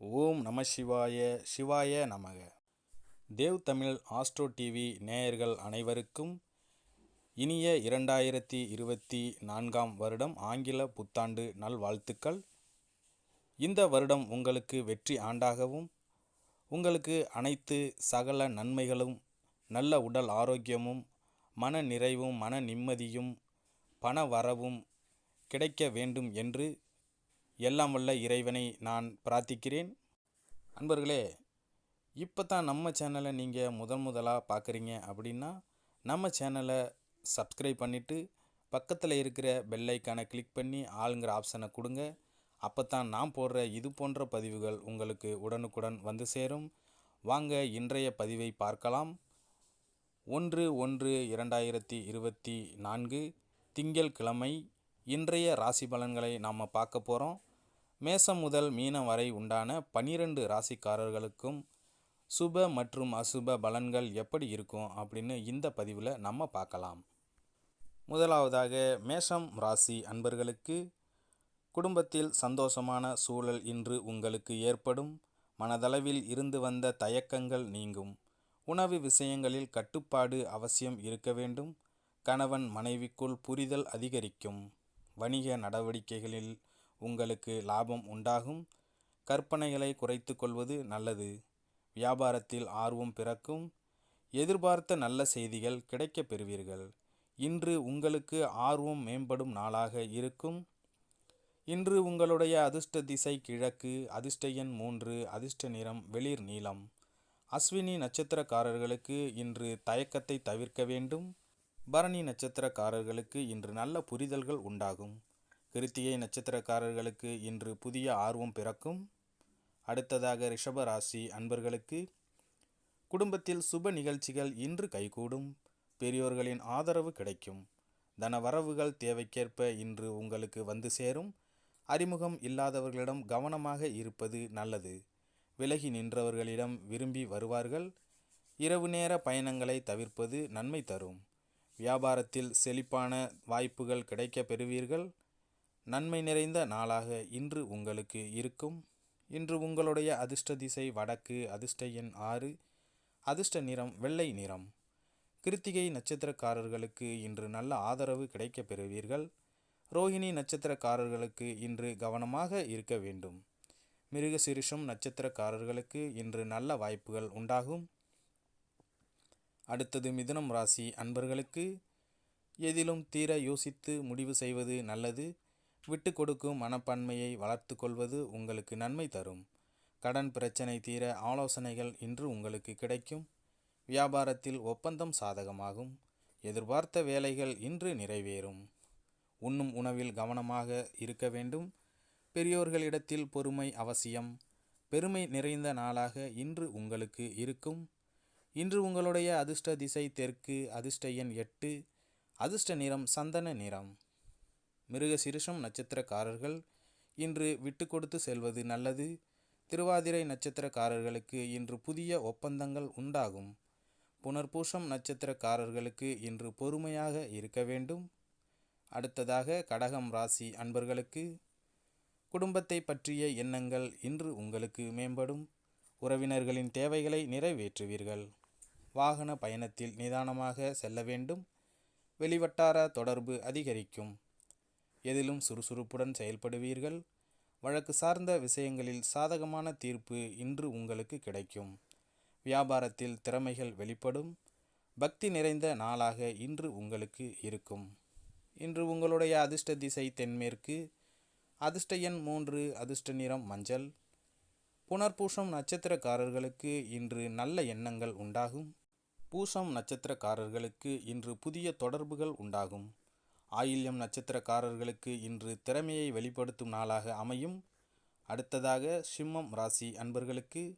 ஓம் நம சிவாய சிவாய நமக. தேவ் தமிழ் ஆஸ்ட்ரோ டிவி நேயர்கள் அனைவருக்கும் இனிய இரண்டாயிரத்தி இருபத்தி நான்காம் வருடம் ஆங்கில புத்தாண்டு நல்வாழ்த்துக்கள். இந்த வருடம் உங்களுக்கு வெற்றி ஆண்டாகவும் உங்களுக்கு அனைத்து சகல நன்மைகளும் நல்ல உடல் ஆரோக்கியமும் மன நிறைவும் மன நிம்மதியும் பண வரவும் கிடைக்க வேண்டும் என்று எல்லாம் வல்ல இறைவனை நான் பிரார்த்திக்கிறேன். அன்பர்களே இப்போ தான் நம்ம சேனலை நீங்கள் முதன் முதலாக பார்க்குறீங்க அப்படின்னா நம்ம சேனலை சப்ஸ்கிரைப் பண்ணிவிட்டு பக்கத்தில் இருக்கிற பெல்லைக்கானை கிளிக் பண்ணி ஆளுங்கிற ஆப்ஷனை கொடுங்க. அப்போ தான் நான் போடுற இது போன்ற பதிவுகள் உங்களுக்கு உடனுக்குடன் வந்து சேரும். வாங்க இன்றைய பதிவை பார்க்கலாம். ஒன்று ஒன்று இரண்டாயிரத்தி இருபத்தி நான்கு திங்கள் கிழமை இன்றைய ராசி பலன்களை நாம் பார்க்க போகிறோம் மேசம் முதல் மீனம் வரை உண்டான பனிரெண்டு ராசிக்காரர்களுக்கும் சுப மற்றும் அசுப பலன்கள் எப்படி இருக்கும் அப்படின்னு இந்த பதிவில் நம்ம பார்க்கலாம். முதலாவதாக மேஷம் ராசி அன்பர்களுக்கு குடும்பத்தில் சந்தோஷமான சூழல் இன்று உங்களுக்கு ஏற்படும். மனதளவில் இருந்து வந்த தயக்கங்கள் நீங்கும். உணவு விஷயங்களில் கட்டுப்பாடு அவசியம் இருக்க வேண்டும். கணவன் மனைவிக்குள் புரிதல் அதிகரிக்கும். வணிக நடவடிக்கைகளில் உங்களுக்கு லாபம் உண்டாகும். கற்பனைகளை குறைத்து கொள்வது நல்லது. வியாபாரத்தில் ஆர்வம் பிறக்கும். எதிர்பார்த்த நல்ல செய்திகள் கிடைக்கப் பெறுவீர்கள். இன்று உங்களுக்கு ஆர்வம் மேம்படும் நாளாக இருக்கும். இன்று உங்களுடைய அதிர்ஷ்ட திசை கிழக்கு அதிர்ஷ்ட எண் மூன்று அதிர்ஷ்ட நிறம் வெளிர் நீளம். அஸ்வினி நட்சத்திரக்காரர்களுக்கு இன்று தயக்கத்தை தவிர்க்க வேண்டும். பரணி நட்சத்திரக்காரர்களுக்கு இன்று நல்ல புரிதல்கள் உண்டாகும். கிருத்திகை நட்சத்திரக்காரர்களுக்கு இன்று புதிய ஆர்வம் பிறக்கும். அடுத்ததாக ரிஷப ராசி அன்பர்களுக்கு குடும்பத்தில் சுப நிகழ்ச்சிகள் இன்று கைகூடும். பெரியோர்களின் ஆதரவு கிடைக்கும். தன வரவுகள் தேவைக்கேற்ப இன்று உங்களுக்கு வந்து சேரும். அறிமுகம் இல்லாதவர்களிடம் கவனமாக இருப்பது நல்லது. விலகி நின்றவர்களிடம் விரும்பி வருவார்கள். இரவு நேர பயணங்களை தவிர்ப்பது நன்மை தரும். வியாபாரத்தில் செழிப்பான வாய்ப்புகள் கிடைக்க பெறுவீர்கள். நன்மை நிறைந்த நாளாக இன்று உங்களுக்கு இருக்கும். இன்று உங்களுடைய அதிர்ஷ்ட திசை வடக்கு அதிர்ஷ்ட எண் ஆறு அதிர்ஷ்ட நிறம் வெள்ளை நிறம். கிருத்திகை நட்சத்திரக்காரர்களுக்கு இன்று நல்ல ஆதரவு கிடைக்கப் பெறுவீர்கள். ரோஹிணி நட்சத்திரக்காரர்களுக்கு இன்று கவனமாக இருக்க வேண்டும். மிருகசிரிஷம் நட்சத்திரக்காரர்களுக்கு இன்று நல்ல வாய்ப்புகள் உண்டாகும். அடுத்தது மிதுனம் ராசி அன்பர்களுக்கு. எதிலும் தீர யோசித்து முடிவு செய்வது நல்லது. விட்டு கொடுக்கும் மனப்பான்மையை வளர்த்து கொள்வது உங்களுக்கு நன்மை தரும். கடன் பிரச்சனை தீர ஆலோசனைகள் இன்று உங்களுக்கு கிடைக்கும். வியாபாரத்தில் ஒப்பந்தம் சாதகமாகும். எதிர்பார்த்த வேலைகள் இன்று நிறைவேறும். உண்ணும் உணவில் கவனமாக இருக்க வேண்டும். பெரியோர்களிடத்தில் பொறுமை அவசியம். பெருமை நிறைந்த நாளாக இன்று உங்களுக்கு இருக்கும். இன்று உங்களுடைய அதிர்ஷ்ட திசை தெற்கு அதிர்ஷ்ட எண் எட்டு அதிர்ஷ்ட நிறம் சந்தன நிறம். மிருக சிறுஷம் நட்சத்திரக்காரர்கள் இன்று விட்டு கொடுத்து செல்வது நல்லது. திருவாதிரை நட்சத்திரக்காரர்களுக்கு இன்று புதிய ஒப்பந்தங்கள் உண்டாகும். புனர்பூஷம் நட்சத்திரக்காரர்களுக்கு இன்று பொறுமையாக இருக்க வேண்டும். அடுத்ததாக கடகம் ராசி அன்பர்களுக்கு குடும்பத்தை பற்றிய எண்ணங்கள் இன்று உங்களுக்கு மேம்படும். உறவினர்களின் தேவைகளை நிறைவேற்றுவீர்கள். வாகன பயணத்தில் நிதானமாக செல்ல வேண்டும். வெளிவட்டார தொடர்பு அதிகரிக்கும். எதிலும் சுறுசுறுப்புடன் செயல்படுவீர்கள். வழக்கு சார்ந்த விஷயங்களில் சாதகமான தீர்ப்பு இன்று உங்களுக்கு கிடைக்கும். வியாபாரத்தில் திறமைகள் வெளிப்படும். பக்தி நிறைந்த நாளாக இன்று உங்களுக்கு இருக்கும். இன்று உங்களுடைய அதிர்ஷ்ட திசை தென்மேற்கு. அதிர்ஷ்ட எண் மூன்று அதிர்ஷ்ட நிறம் மஞ்சள். புனர்பூஷம் நட்சத்திரக்காரர்களுக்கு இன்று நல்ல எண்ணங்கள் உண்டாகும். பூசம் நட்சத்திரக்காரர்களுக்கு இன்று புதிய தொடர்புகள் உண்டாகும். ஆயில்யம் நட்சத்திரக்காரர்களுக்கு இன்று திறமையை வெளிப்படுத்தும் நாளாக அமையும். அடுத்ததாக சிம்மம் ராசி அன்பர்களுக்கு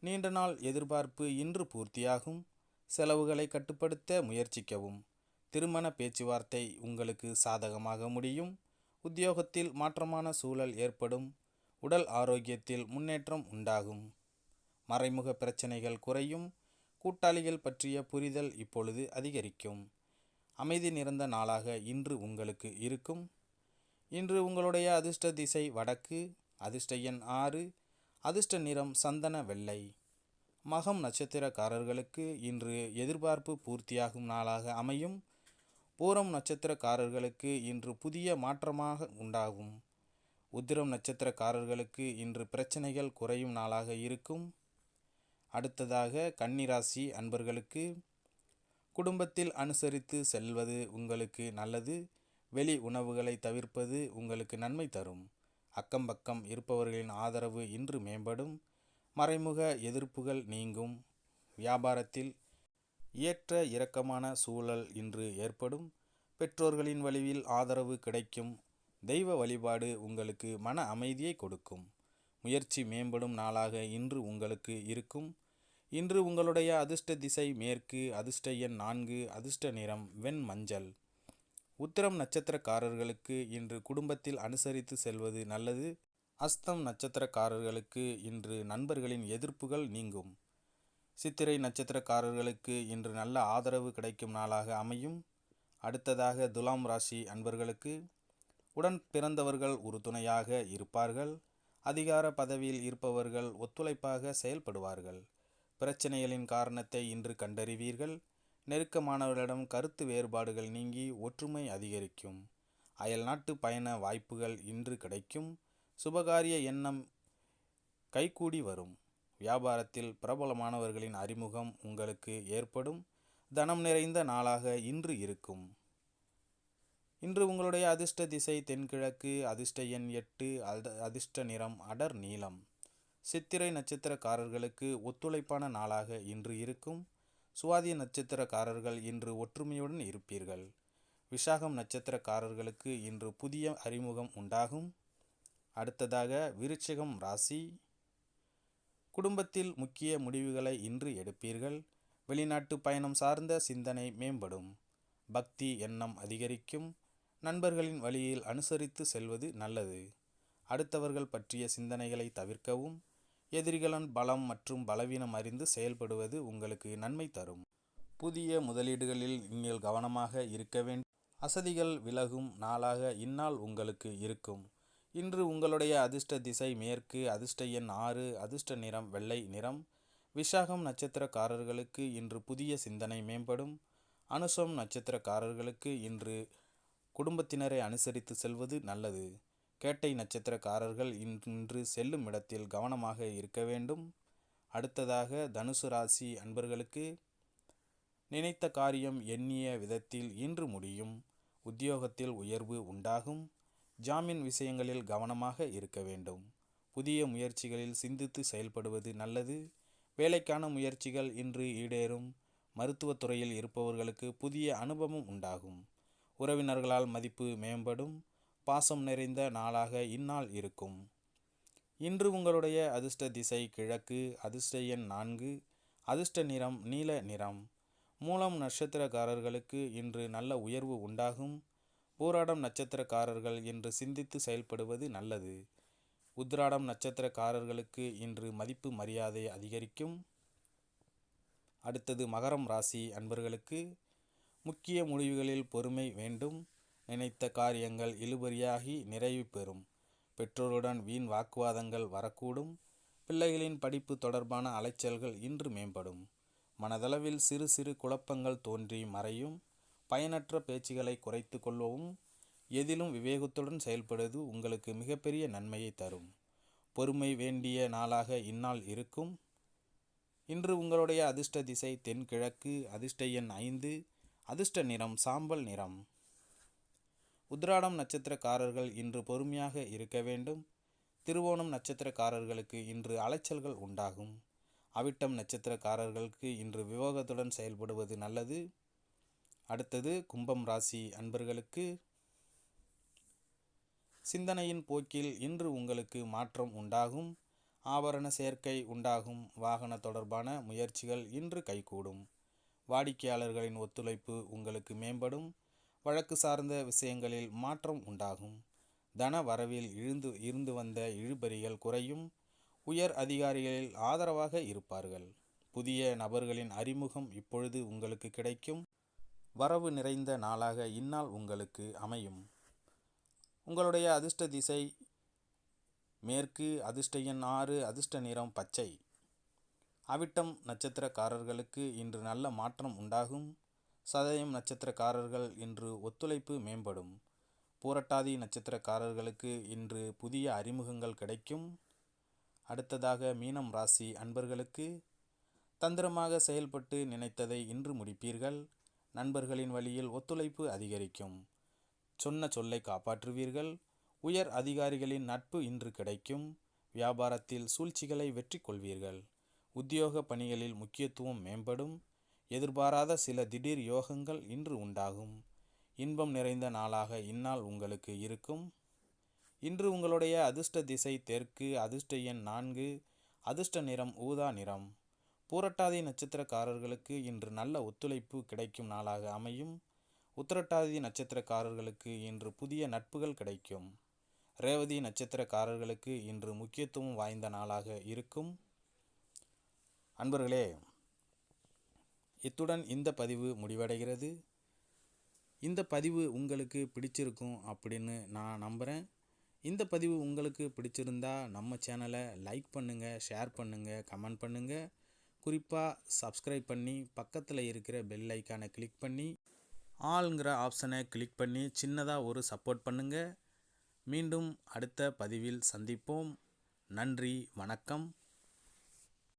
நீண்ட நாள் எதிர்பார்ப்பு இன்று பூர்த்தியாகும். செலவுகளை கட்டுப்படுத்த முயற்சிக்கவும். திருமண பேச்சுவார்த்தை உங்களுக்கு சாதகமாக முடியும். உத்தியோகத்தில் மாற்றமான சூழல் ஏற்படும். உடல் ஆரோக்கியத்தில் முன்னேற்றம் உண்டாகும். மறைமுக பிரச்சனைகள் குறையும். கூட்டாளிகள் பற்றிய புரிதல் இப்பொழுது அதிகரிக்கும். அமைதி நிறைந்த நாளாக இன்று உங்களுக்கு இருக்கும். இன்று உங்களுடைய அதிர்ஷ்ட திசை வடக்கு அதிர்ஷ்ட எண் ஆறு அதிர்ஷ்ட நிறம் சந்தன வெள்ளை. மகம் நட்சத்திரக்காரர்களுக்கு இன்று எதிர்பார்ப்பு பூர்த்தியாகும் நாளாக அமையும். பூரம் நட்சத்திரக்காரர்களுக்கு இன்று புதிய மாற்றமாக உண்டாகும். உத்திரம் நட்சத்திரக்காரர்களுக்கு இன்று பிரச்சனைகள் குறையும் நாளாக இருக்கும். அடுத்ததாக கன்னிராசி அன்பர்களுக்கு குடும்பத்தில் அனுசரித்து செல்வது உங்களுக்கு நல்லது. வெளி உணவுகளை தவிர்ப்பது உங்களுக்கு நன்மை தரும். அக்கம் பக்கம் இருப்பவர்களின் ஆதரவு இன்று மேம்படும். மறைமுக எதிர்ப்புகள் நீங்கும். வியாபாரத்தில் ஏற்ற இறக்கமான சூழல் இன்று ஏற்படும். பெற்றோர்களின் வழியில் ஆதரவு கிடைக்கும். தெய்வ வழிபாடு உங்களுக்கு மன அமைதியை கொடுக்கும். முயற்சி மேம்படும் நாளாக இன்று உங்களுக்கு இருக்கும். இன்று உங்களுடைய அதிர்ஷ்ட திசை மேற்கு அதிர்ஷ்ட எண் நான்கு அதிர்ஷ்ட நிறம் வெண் மஞ்சள். உத்திரம் நட்சத்திரக்காரர்களுக்கு இன்று குடும்பத்தில் அனுசரித்து செல்வது நல்லது. அஸ்தம் நட்சத்திரக்காரர்களுக்கு இன்று நண்பர்களின் எதிர்ப்புகள் நீங்கும். சித்திரை நட்சத்திரக்காரர்களுக்கு இன்று நல்ல ஆதரவு கிடைக்கும் நாளாக அமையும். அடுத்ததாக துலாம் ராசி அன்பர்களுக்கு உடன் பிறந்தவர்கள் உறுதுணையாக இருப்பார்கள். அதிகார பதவியில் இருப்பவர்கள் ஒத்துழைப்பாக செயல்படுவார்கள். பிரச்சனைகளின் காரணத்தை இன்று கண்டறிவீர்கள். நெருக்கமானவர்களிடம் கருத்து வேறுபாடுகள் நீங்கி ஒற்றுமை அதிகரிக்கும். அயல்நாட்டு பயண வாய்ப்புகள் இன்று கிடைக்கும். சுபகாரிய எண்ணம் கைகூடி வரும். வியாபாரத்தில் பிரபலமானவர்களின் அறிமுகம் உங்களுக்கு ஏற்படும். தனம் நிறைந்த நாளாக இன்று இருக்கும். இன்று உங்களுடைய அதிர்ஷ்ட திசை தென்கிழக்கு அதிர்ஷ்ட எண் எட்டு அத அதிர்ஷ்ட நிறம் அடர் நீளம். சித்திரை நட்சத்திரக்காரர்களுக்கு ஒத்துழைப்பான நாளாக இன்று இருக்கும். சுவாதி நட்சத்திரக்காரர்கள் இன்று ஒற்றுமையுடன் இருப்பீர்கள். விசாகம் நட்சத்திரக்காரர்களுக்கு இன்று புதிய அறிமுகம் உண்டாகும். அடுத்ததாக விருச்சிகம் ராசி. குடும்பத்தில் முக்கிய முடிவுகளை இன்று எடுப்பீர்கள். வெளிநாட்டு பயணம் சார்ந்த சிந்தனை மேம்படும். பக்தி எண்ணம் அதிகரிக்கும். நண்பர்களின் வழியில் அனுசரித்து செல்வது நல்லது. அடுத்தவர்கள் பற்றிய சிந்தனைகளை தவிர்க்கவும். எதிரிகளின் பலம் மற்றும் பலவீனம் அறிந்து செயல்படுவது உங்களுக்கு நன்மை தரும். புதிய முதலீடுகளில் நீங்கள் கவனமாக இருக்க வேண்டும் அசதிகள் விலகும் நாளாக இந்நாள் உங்களுக்கு இருக்கும். இன்று உங்களுடைய அதிர்ஷ்ட திசை மேற்கு அதிர்ஷ்ட எண் ஆறு அதிர்ஷ்ட நிறம் வெள்ளை நிறம். விசாகம் நட்சத்திரக்காரர்களுக்கு இன்று புதிய சிந்தனை மேம்படும். அனுசம் நட்சத்திரக்காரர்களுக்கு இன்று குடும்பத்தினரை அனுசரித்து செல்வது நல்லது. கேட்டை நட்சத்திரக்காரர்கள் இன்று செல்லும் இடத்தில் கவனமாக இருக்க வேண்டும். அடுத்ததாக தனுசு ராசி அன்பர்களுக்கு நினைத்த காரியம் எண்ணிய விதத்தில் இன்று முடியும். உத்தியோகத்தில் உயர்வு உண்டாகும். ஜாமீன் விஷயங்களில் கவனமாக இருக்க வேண்டும். புதிய முயற்சிகளில் சிந்தித்து செயல்படுவது நல்லது. வேலைக்கான முயற்சிகள் இன்று ஈடேறும். மருத்துவத்துறையில் இருப்பவர்களுக்கு புதிய அனுபவம் உண்டாகும். உறவினர்களால் மதிப்பு மேம்படும். பாசம் நிறைந்த நாளாக இந்நாள் இருக்கும். இன்று உங்களுடைய அதிர்ஷ்ட திசை கிழக்கு அதிர்ஷ்ட எண் நான்கு அதிர்ஷ்ட நிறம் நீல நிறம். மூலம் நட்சத்திரக்காரர்களுக்கு இன்று நல்ல உயர்வு உண்டாகும். பூராடம் நட்சத்திரக்காரர்கள் இன்று சிந்தித்து செயல்படுவது நல்லது. உத்ராடம் நட்சத்திரக்காரர்களுக்கு இன்று மதிப்பு மரியாதை அதிகரிக்கும். அடுத்தது மகரம் ராசி அன்பர்களுக்கு முக்கிய முடிவுகளில் பொறுமை வேண்டும். நினைத்த காரியங்கள் இழுபறியாகி நிறைவு பெறும். பெற்றோருடன் வீண் வாக்குவாதங்கள் வரக்கூடும். பிள்ளைகளின் படிப்பு தொடர்பான அலைச்சல்கள் இன்று மேம்படும். மனதளவில் சிறு சிறு குழப்பங்கள் தோன்றி மறையும். பயனற்ற பேச்சுகளை குறைத்து கொள்ளவும் எதிலும் விவேகத்துடன் செயல்படுவது உங்களுக்கு மிகப்பெரிய நன்மையை தரும். பொறுமை வேண்டிய நாளாக இந்நாள் இருக்கும். இன்று உங்களுடைய அதிர்ஷ்ட திசை தென்கிழக்கு அதிர்ஷ்ட எண் ஐந்து அதிர்ஷ்ட நிறம் சாம்பல் நிறம். உத்ராடம் நட்சத்திரக்காரர்கள் இன்று பொறுமையாக இருக்க வேண்டும். திருவோணம் நட்சத்திரக்காரர்களுக்கு இன்று அலைச்சல்கள் உண்டாகும். அவிட்டம் நட்சத்திரக்காரர்களுக்கு இன்று விவோகத்துடன் செயல்படுவது நல்லது. அடுத்தது கும்பம் ராசி அன்பர்களுக்கு சிந்தனையின் போக்கில் இன்று உங்களுக்கு மாற்றம் உண்டாகும். ஆபரண சேர்க்கை உண்டாகும். வாகன தொடர்பான முயற்சிகள் இன்று கைகூடும். வாடிக்கையாளர்களின் ஒத்துழைப்பு உங்களுக்கு மேம்படும். வழக்கு சார்ந்த விஷயங்களில் மாற்றம் உண்டாகும். தன வரவில் இழுந்து இருந்து வந்த இழுபறிகள் குறையும். உயர் அதிகாரிகளில் ஆதரவாக இருப்பார்கள். புதிய நபர்களின் அறிமுகம் இப்பொழுது உங்களுக்கு கிடைக்கும். வரவு நிறைந்த நாளாக இந்நாள் உங்களுக்கு அமையும். உங்களுடைய அதிர்ஷ்ட திசை மேற்கு அதிர்ஷ்ட எண் ஆறு அதிர்ஷ்ட நிறம் பச்சை. அவிட்டம் நட்சத்திரக்காரர்களுக்கு இன்று நல்ல மாற்றம் உண்டாகும். சதயம் நட்சத்திரக்காரர்கள் இன்று ஒத்துழைப்பு மேம்படும். பூரட்டாதி நட்சத்திரக்காரர்களுக்கு இன்று புதிய அறிமுகங்கள் கிடைக்கும். அடுத்ததாக மீனம் ராசி அன்பர்களுக்கு தந்திரமாக செயல்பட்டு நினைத்ததை இன்று முடிப்பீர்கள். நண்பர்களின் வழியில் ஒத்துழைப்பு அதிகரிக்கும். சொன்ன சொல்லை காப்பாற்றுவீர்கள். உயர் அதிகாரிகளின் நட்பு இன்று கிடைக்கும். வியாபாரத்தில் சூழ்ச்சிகளை வெற்றி கொள்வீர்கள் உத்தியோக பணிகளில் முக்கியத்துவம் மேம்படும். எதிர்பாராத சில திடீர் யோகங்கள் இன்று உண்டாகும். இன்பம் நிறைந்த நாளாக இந்நாள் உங்களுக்கு இருக்கும். இன்று உங்களுடைய அதிர்ஷ்ட திசை தெற்கு அதிர்ஷ்ட எண் நான்கு அதிர்ஷ்ட நிறம் ஊதா நிறம். பூரட்டாதி நட்சத்திரக்காரர்களுக்கு இன்று நல்ல ஒத்துழைப்பு கிடைக்கும் நாளாக அமையும். உத்திரட்டாதி நட்சத்திரக்காரர்களுக்கு இன்று புதிய நட்புகள் கிடைக்கும். ரேவதி நட்சத்திரக்காரர்களுக்கு இன்று முக்கியத்துவம் வாய்ந்த நாளாக இருக்கும். அன்பர்களே இத்துடன் இந்த பதிவு முடிவடைகிறது. இந்த பதிவு உங்களுக்கு பிடிச்சிருக்கும் அப்படின்னு நான் நம்புகிறேன் இந்த பதிவு உங்களுக்கு பிடிச்சிருந்தா நம்ம சேனலை லைக் பண்ணுங்கள் ஷேர் பண்ணுங்கள் கமெண்ட் பண்ணுங்கள் குறிப்பாக சப்ஸ்கிரைப் பண்ணி பக்கத்தில் இருக்கிற பெல் ஐக்கானை கிளிக் பண்ணி ஆளுங்கிற ஆப்ஷனை கிளிக் பண்ணி சின்னதாக ஒரு சப்போர்ட் பண்ணுங்கள் மீண்டும் அடுத்த பதிவில் சந்திப்போம். நன்றி வணக்கம்.